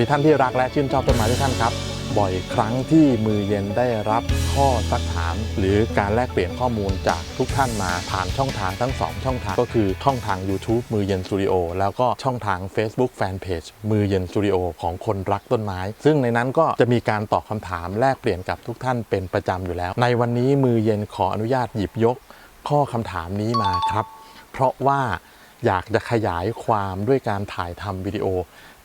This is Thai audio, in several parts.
สวัสดีท่านที่รักและชื่นชอบต้นไม้ทุกท่านครับ บ่อยครั้งที่มือเย็นได้รับข้อซักถาม หรือการแลกเปลี่ยนข้อมูลจากทุกท่านมาผ่านช่องทางทั้ง 2 ช่องทางก็คือช่องทาง YouTube มือเย็นสตูดิโอแล้วก็ช่องทาง Facebook Fanpage มือเย็นสตูดิโอของคนรักต้นไม้ ซึ่งในนั้นก็จะมีการตอบคำถามแลกเปลี่ยนกับทุกท่านเป็นประจำอยู่แล้ว ในวันนี้มือเย็นขออนุญาตหยิบยก ข้อคำถามนี้มาครับ เพราะว่าอยากจะขยายความด้วยการถ่ายทำวิดีโอ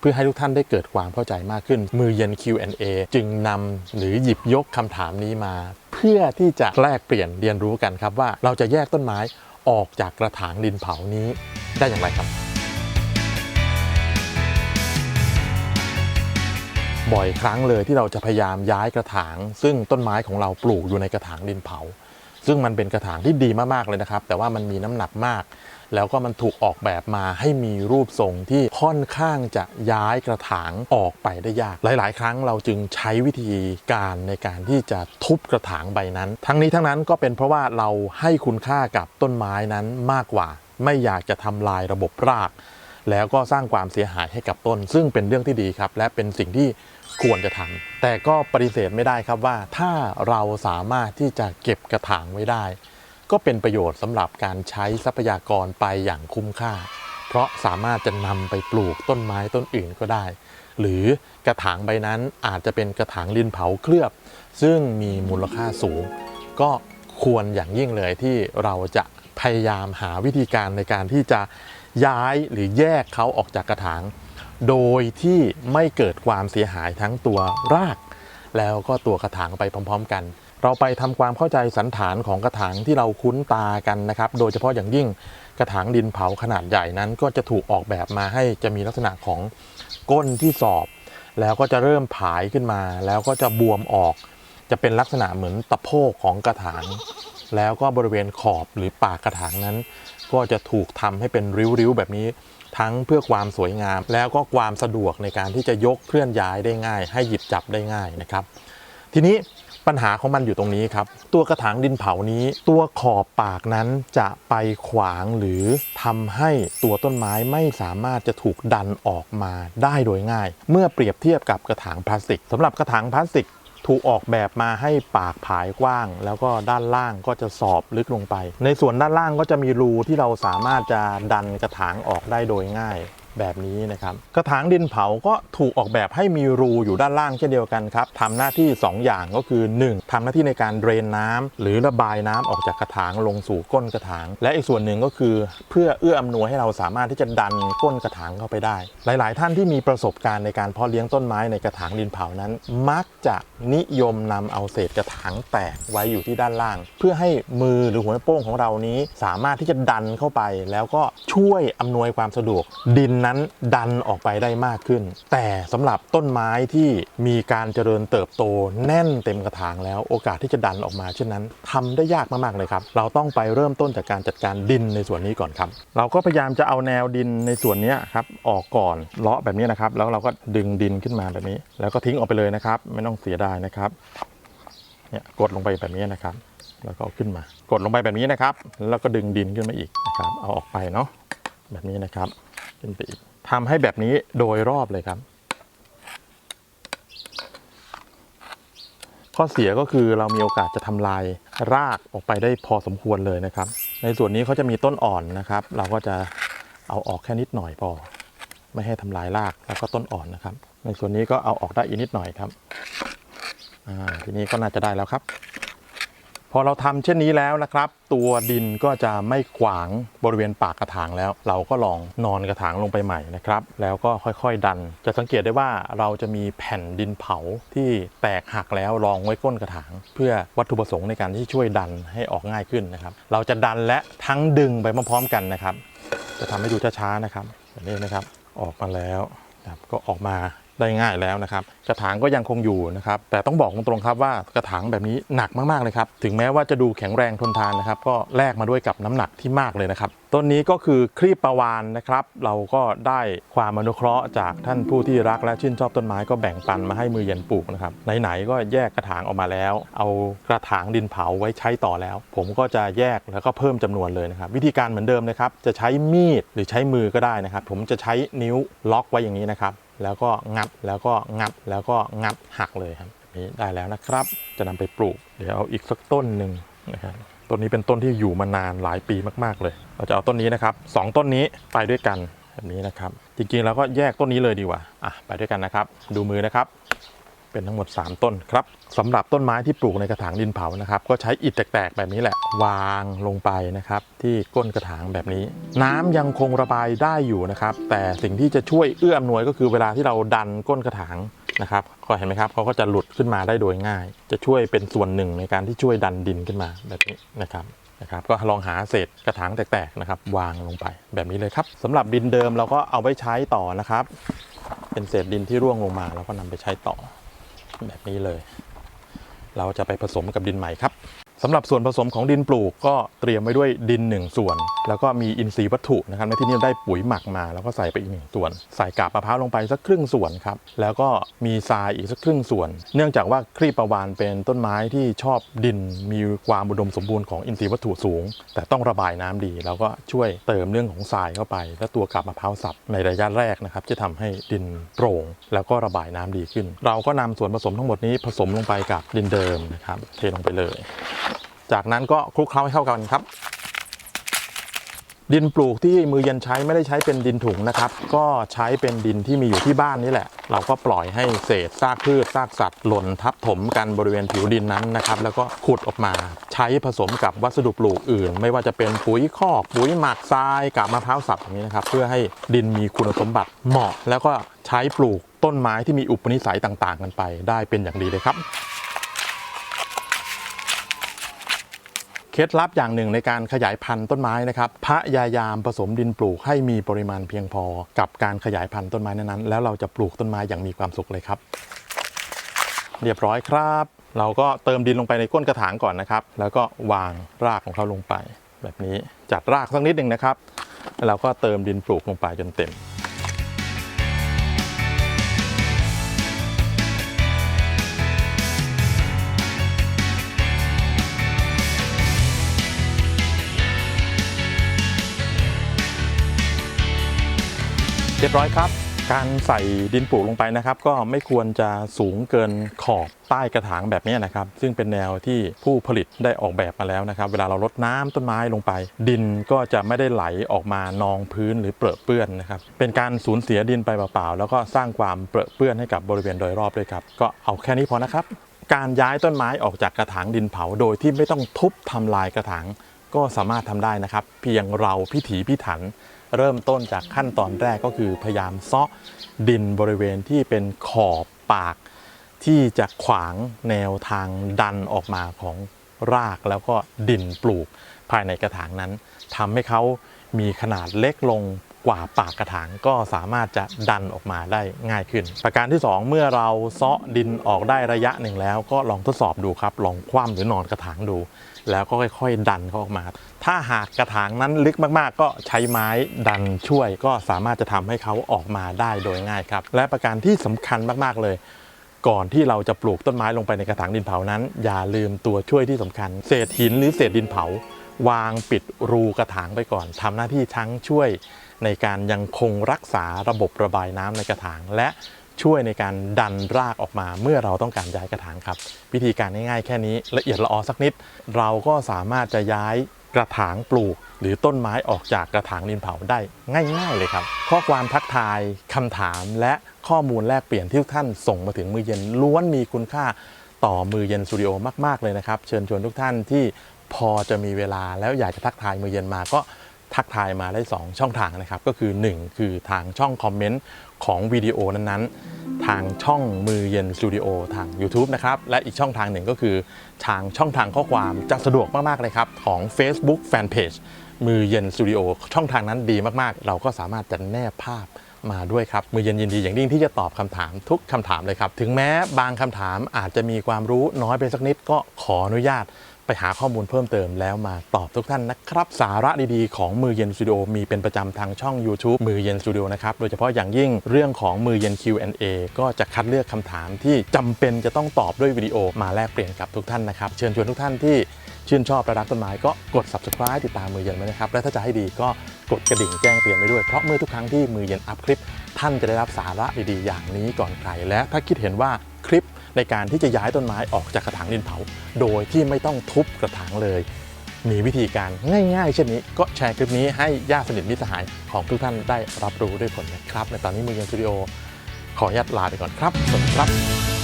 พื่อให้ทุกท่านได้เกิดความเข้าใจมากขึ้น มือเย็น Q&A จึงนำหรือหยิบยกคำถามนี้มา เพื่อที่จะแลกเปลี่ยนเรียนรู้กันครับว่าเราจะแยกต้นไม้ออกจากกระถางดินเผานี้ได้อย่างไรครับ บ่อยครั้งเลยที่เราจะพยายามย้ายกระถาง ซึ่งต้นไม้ของเราปลูกอยู่ในกระถางดินเผา ซึ่งมันเป็นกระถางที่ดีมากๆเลยนะครับ แต่ว่ามันมีน้ำหนักมากแล้วก็มันถูกออกแบบมาให้มีรูปทรงที่ค่อนข้างจะย้ายกระถางออกไปได้ยาก หลาย ๆ ครั้งเราจึงใช้วิธีการในการที่จะทุบกระถางใบนั้น ทั้งนี้ทั้งนั้นก็เป็นเพราะว่าเราให้คุณค่ากับต้นไม้นั้นมากกว่า ไม่อยากจะทำลายระบบราก แล้วก็สร้างความเสียหายให้กับต้น ซึ่งเป็นเรื่องที่ดีครับ และเป็นสิ่งที่ควรจะทำแต่ก็ปฏิเสธไม่ได้ครับว่าถ้าเราสามารถที่จะเก็บกระถางไว้ได้ ก็เป็นประโยชน์สำหรับการใช้ทรัพยากรไปอย่างคุ้มค่า เพราะสามารถจะนำไปปลูกต้นไม้ต้นอื่นก็ได้ หรือกระถางใบนั้นอาจจะเป็นกระถางดินเผาเคลือบ ซึ่งมีมูลค่าสูง ก็ควรอย่างยิ่งเลยที่เราจะพยายามหาวิธีการในการที่จะย้ายหรือแยกเขาออกจากกระถาง โดยที่ไม่เกิดความเสียหายทั้งตัวราก แล้วก็ตัวกระถางไปพร้อม ๆ กัน เราไปทำความเข้าใจสันฐานของกระถางที่เราคุ้นตากันนะครับ โดยเฉพาะอย่างยิ่งกระถางดินเผาขนาดใหญ่นั้น ก็จะถูกออกแบบมาให้จะมีลักษณะของก้นที่สอบ แล้วก็จะเริ่มผายขึ้นมา แล้วก็จะบวมออก จะเป็นลักษณะเหมือนตะโพกของกระถาง แล้วก็บริเวณขอบหรือปากกระถางนั้น ก็จะถูกทำให้เป็นริ้วๆแบบนี้ทั้งเพื่อความสวยงาม แล้วก็ความสะดวกในการที่จะยกเคลื่อนย้ายได้ง่าย ให้หยิบจับได้ง่ายนะครับ ทีนี้ ปัญหาของมันอยู่ตรงนี้ครับ ตัวกระถางดินเผานี้ ตัวขอบปากนั้นจะไปขวางหรือทำให้ตัวต้นไม้ไม่สามารถจะถูกดันออกมาได้โดยง่าย เมื่อเปรียบเทียบกับกระถางพลาสติกสำหรับกระถางพลาสติกถูกออกแบบมาให้ปากผายกว้าง แล้วก็ด้านล่างก็จะสอบลึกลงไป ในส่วนด้านล่างก็จะมีรูที่เราสามารถจะดันกระถางออกได้โดยง่าย แบบนี้นะครับ กระถางดินเผาก็ถูกออกแบบให้มีรูอยู่ด้านล่างเช่นเดียวกันครับทำหน้าที่ 2 อย่างก็คือ 1. ทำหน้าที่ในการเดรนน้ำหรือระบายน้ำออกจากกระถางลงสู่ก้นกระถาง และอีกส่วนหนึ่งก็คือ เพื่อเอื้ออำนวยให้เราสามารถที่จะดันก้นกระถางเข้าไปได้ หลาย ๆ ท่านที่มีประสบการณ์ในการเพาะเลี้ยงต้นไม้ในกระถางดินเผานั้น มักจะนิยมนำเอาเศษกระถางแตกไว้อยู่ที่ด้านล่าง เพื่อให้มือหรือหัวโป้งของเรานี้ สามารถที่จะดันเข้าไป แล้วก็ช่วยอำนวยความสะดวกดินนั้นดันออกไปได้มากขึ้น แต่สำหรับต้นไม้ที่มีการเจริญเติบโตแน่นเต็มกระถางแล้วโอกาสที่จะดันออกมาเช่นนั้นทำได้ยากมากๆเลยครับ เราต้องไปเริ่มต้นจากการจัดการดินในส่วนนี้ก่อนครับ เราก็พยายามจะเอาแนวดินในส่วนนี้ครับออกก่อนเลาะแบบนี้นะครับ แล้วเราก็ดึงดินขึ้นมาแบบนี้ แล้วก็ทิ้งออกไปเลยนะครับ ไม่ต้องเสียดายนะครับเนี่ยกดลงไปแบบนี้นะครับ แล้วก็เอาขึ้นมากดลงไปแบบนี้นะครับ แล้วก็ดึงดินขึ้นมาอีกนะครับ เอาออกไปเนาะแบบนี้นะครับ ขึ้นไปอีกทำให้แบบนี้โดยรอบเลยครับ ข้อเสียก็คือเรามีโอกาสจะทำลายรากออกไปได้พอสมควรเลยนะครับ ในส่วนนี้เขาจะมีต้นอ่อนนะครับ เราก็จะเอาออกแค่นิดหน่อยพอไม่ให้ทำลายรากแล้วก็ต้นอ่อนนะครับ ในส่วนนี้ก็เอาออกได้อีกนิดหน่อยครับทีนี้ก็น่าจะได้แล้วครับ อเราทำเช่นนี้แล้วนะครับ ตัวดินก็จะไม่ขวางบริเวณปากกระถางแล้ว เราก็ลองนอนกระถางลงไปใหม่นะครับ แล้วก็ค่อยๆดัน จะสังเกตได้ว่าเราจะมีแผ่นดินเผาที่แตกหักแล้วรองไว้ก้นกระถาง เพื่อวัตถุประสงค์ในการที่ช่วยดันให้ออกง่ายขึ้นนะครับ เราจะดันและทั้งดึงไปพร้อมๆกันนะครับ จะทำให้ดูช้าๆนะครับแบบนี้นะครับ ออกมาแล้วก็ออกมา ได้ง่ายแล้วนะครับ กระถางก็ยังคงอยู่นะครับ แต่ต้องบอกตรงๆครับว่ากระถางแบบนี้หนักมากๆเลยครับ ถึงแม้ว่าจะดูแข็งแรงทนทานนะครับ ก็แลกมาด้วยกับน้ำหนักที่มากเลยนะครับ ต้นนี้ก็คือครีบประวานนะครับ เราก็ได้ความอนุเคราะห์จากท่านผู้ที่รักและชื่นชอบต้นไม้ก็แบ่งปันมาให้มือเย็นปลูกนะครับ ไหนๆก็แยกกระถางออกมาแล้ว เอากระถางดินเผาไว้ใช้ต่อแล้ว ผมก็จะแยกแล้วก็เพิ่มจำนวนเลยนะครับ วิธีการเหมือนเดิมนะครับ จะใช้มีดหรือใช้มือก็ได้นะครับ ผมจะใช้นิ้วล็อกไว้อย่างนี้นะครับ แล้วก็งัดแล้วก็งัดแล้วก็งัดหักเลยครับนี้ได้แล้วนะครับ จะนำไปปลูก เดี๋ยวเอาอีกสักต้นหนึ่งนะครับต้นนี้เป็นต้นที่อยู่มานานหลายปีมากๆเลย เราจะเอาต้นนี้นะครับสองต้นนี้ไปด้วยกันแบบนี้นะครับ จริงๆแล้วก็แยกต้นนี้เลยดีกว่าอะไปด้วยกันนะครับ ดูมือนะครับ เป็นทั้งหมด 3 ต้นครับสำหรับต้นไม้ที่ปลูกในกระถางดินเผานะครับ ก็ใช้อิฐแตกๆแบบนี้แหละ วางลงไปนะครับ ที่ก้นกระถางแบบนี้ น้ำยังคงระบายได้อยู่นะครับ แต่สิ่งที่จะช่วยเอื้ออำนวยก็คือเวลาที่เราดันก้นกระถางนะครับก็เห็นไหมครับเขาก็จะหลุดขึ้นมาได้โดยง่าย จะช่วยเป็นส่วนหนึ่งในการที่ช่วยดันดินขึ้นมาแบบนี้นะครับนะครับก็ลองหาเศษกระถางแตกๆนะครับ วางลงไปแบบนี้เลยครับสำหรับดินเดิมเราก็เอาไว้ใช้ต่อนะครับ เป็นเศษดินที่ร่วงลงมาเราก็นำไปใช้ต่อ แบบนี้เลย เราจะไปผสมกับดินใหม่ครับ สำหรับส่วนผสมของดินปลูกก็เตรียมไว้ด้วยดิน 1 ส่วน แล้วก็มีอินทรีย์วัตถุนะครับในที่นี้ได้ปุ๋ยหมักมา แล้วก็ใส่ไปอีกหนึ่งส่วน ใส่กาบมะพร้าวลงไปสักครึ่งส่วนครับแล้วก็มีทรายอีกสักครึ่งส่วน เนื่องจากว่าครีบประวานเป็นต้นไม้ที่ชอบดิน มีความอุดมสมบูรณ์ของอินทรีย์วัตถุสูง แต่ต้องระบายน้ำดี แล้วก็ช่วยเติมเรื่องของทรายเข้าไป และตัวกาบมะพร้าวสับในระยะแรกนะครับจะทำให้ดินโปร่ง แล้วก็ระบายน้ำดีขึ้น เราก็นำส่วนผสมทั้งหมดนี้ผสมลงไปกับดินเดิมนะครับเทลงไปเลย จากนั้นก็คลุกเคล้าให้เข้ากันครับ ดินปลูกที่มือเย็นใช้ไม่ได้ใช้เป็นดินถุงนะครับ ก็ใช้เป็นดินที่มีอยู่ที่บ้านนี่แหละ เราก็ปล่อยให้เศษซากพืชซากสัตว์หล่นทับถมกันบริเวณผิวดินนั้นนะครับ แล้วก็ขุดออกมาใช้ผสมกับวัสดุปลูกอื่น ไม่ว่าจะเป็นปุ๋ยคอกปุ๋ยหมักทรายกาบมะพร้าวสับอย่างนี้นะครับ เพื่อให้ดินมีคุณสมบัติเหมาะ แล้วก็ใช้ปลูกต้นไม้ที่มีอุปนิสัยต่าง ๆ กันไป ได้เป็นอย่างดีเลยครับ เคล็ดลับอย่างหนึ่งในการขยายพันธุ์ต้นไม้นะครับพยายามผสมดินปลูกให้มีปริมาณเพียงพอ กับการขยายพันธุ์ต้นไม้นั้นๆแล้วเราจะปลูกต้นไม้อย่างมีความสุขเลยครับ เรียบร้อยครับ เราก็เติมดินลงไปในก้นกระถางก่อนนะครับ แล้วก็วางรากของเขาลงไป แบบนี้จัดรากสักนิดหนึ่งนะครับแล้วเราก็เติมดินปลูกลงไปจนเต็ม รียบร้อยครับ การใส่ดินปลูกลงไปนะครับ ก็ไม่ควรจะสูงเกินขอบใต้กระถางแบบนี้นะครับ ซึ่งเป็นแนวที่ผู้ผลิตได้ออกแบบมาแล้วนะครับ เวลาเราลดน้ำต้นไม้ลงไป ดินก็จะไม่ได้ไหลออกมานองพื้นหรือเปรอะเปื้อนนะครับ เป็นการสูญเสียดินไปเปล่าๆแล้วก็สร้างความเปรอะเปื้อนให้กับบริเวณโดยรอบด้วยครับ ก็เอาแค่นี้พอนะครับ การย้ายต้นไม้ออกจากกระถางดินเผาโดยที่ไม่ต้องทุบทำลายกระถางก็สามารถทำได้นะครับ เพียงเราพิถีพิถัน เริ่มต้นจากขั้นตอนแรกก็คือพยายามเซาะดินบริเวณที่เป็นขอบปาก ที่จะขวางแนวทางดันออกมาของรากแล้วก็ดินปลูกภายในกระถางนั้นทำให้เขามีขนาดเล็กลง กว่าปากกระถางก็สามารถจะดันออกมาได้ง่ายขึ้น ประการที่ 2 เมื่อเราเซาะดินออกได้ระยะหนึ่งแล้ว ก็ลองทดสอบดูครับ ลองคว่ำหรือนอนกระถางดู แล้วก็ค่อย ๆ ดันเขาออกมา ถ้าหากกระถางนั้นลึกมากๆ ก็ใช้ไม้ดันช่วย ก็สามารถจะทำให้เขาออกมาได้โดยง่ายครับ และประการที่สำคัญมากๆเลยก่อนที่เราจะปลูกต้นไม้ลงไปในกระถางดินเผานั้น อย่าลืมตัวช่วยที่สำคัญ เศษหินหรือเศษดินเผา วางปิดรูกระถางไปก่อนทำหน้าที่ทั้งช่วยในการยังคงรักษาระบบระบายน้ำในกระถาง และช่วยในการดันรากออกมาเมื่อเราต้องการย้ายกระถางครับ วิธีการง่ายๆแค่นี้ละเอียดละออสักนิด เราก็สามารถจะย้ายกระถางปลูก หรือต้นไม้ออกจากกระถางดินเผาได้ง่าย ๆเลยครับ ข้อความทักทายคำถามและข้อมูลแลกเปลี่ยนที่ทุกท่านส่งมาถึงมือเย็นล้วนมีคุณค่าต่อมือเย็นสตูดิโอมากๆเลยนะครับ เชิญชวนทุกท่านที่ พอจะมีเวลาแล้วอยากจะทักทายมือเย็นมาก็ทักทายมาได้ 2 ช่องทางนะครับ ก็คือ 1 คือทางช่องคอมเมนต์ของวิดีโอนั้นๆ ทางช่องมือเย็นสตูดิโอทาง YouTube นะครับ และอีกช่องทางหนึ่งก็คือทางช่องทางข้อความจะสะดวกมาก ๆ เลยครับ ของ Facebook Fanpage มือเย็นสตูดิโอช่องทางนั้นดีมากๆ เราก็สามารถจะแนบภาพมาด้วยครับ มือเย็นยินดีอย่างยิ่งที่จะตอบคำถามทุกคำถามเลยครับ ถึงแม้บางคำถามอาจจะมีความรู้น้อยไปสักนิดก็ขออนุญาต ไปหาข้อมูลเพิ่มเติมแล้วมาตอบทุกท่านนะครับ สาระดีๆ ของมือเย็นสตูดิโอมีเป็นประจำทางช่อง YouTube มือเย็นสตูดิโอนะครับ โดยเฉพาะอย่างยิ่งเรื่องของมือเย็น Q&A ก็จะคัดเลือกคำถามที่จำเป็นจะต้องตอบด้วยวิดีโอมาแลกเปลี่ยนกับทุกท่านนะครับ เชิญชวนทุกท่านที่ชื่นชอบและรักต้นไม้ก็กด subscribe ติดตามมือเย็นไว้นะครับ และถ้าจะให้ดีก็กดกระดิ่งแจ้งเตือนไว้ด้วย เพราะเมื่อทุกครั้งที่มือเย็นอัพคลิป ท่านจะได้รับสาระดีๆ อย่างนี้ก่อนใคร และถ้าคิดเห็นว่าคลิป ในการที่จะย้ายต้นไม้ออกจากกระถางดินเผา โดยที่ไม่ต้องทุบกระถางเลย มีวิธีการง่ายๆ เช่นนี้ก็แชร์คลิปนี้ให้ญาติสนิทมิตรสหายของทุกท่านได้รับรู้ด้วยผลนะครับ ในตอนนี้มือเย็นสตูดิโอขออนุญาตลาไปก่อนครับสวัสดีครับ